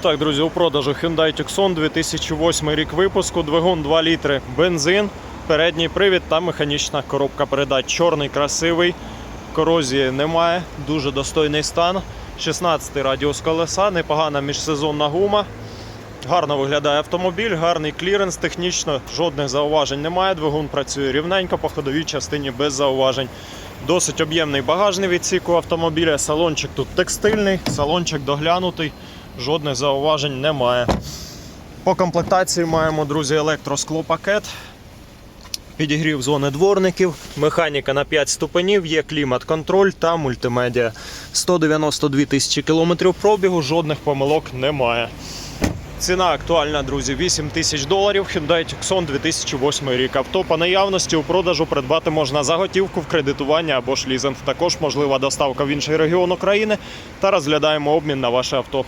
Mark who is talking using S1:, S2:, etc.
S1: Так, друзі, у продажу Hyundai Tucson 2008 рік випуску, двигун 2 літри, бензин, передній привід та механічна коробка передач. Чорний, красивий, корозії немає, дуже достойний стан. 16 радіус колеса, непогана міжсезонна гума. Гарно виглядає автомобіль, гарний кліренс, технічно жодних зауважень немає. Двигун працює рівненько по ходовій частині без зауважень. Досить об'ємний багажний відсік у автомобіля. Салончик тут текстильний, салончик доглянутий, жодних зауважень немає. По комплектації маємо, друзі, електросклопакет, підігрів зони дворників, механіка на 5 ступенів, є клімат-контроль та мультимедіа. 192 тисячі кілометрів пробігу, жодних помилок немає. Ціна актуальна, друзі, 8 тисяч доларів. Hyundai Tucson 2008 рік. Авто по наявності у продажу придбати можна за готівку в кредитування або ж лізинг. Також можлива доставка в інший регіон України та розглядаємо обмін на ваше авто.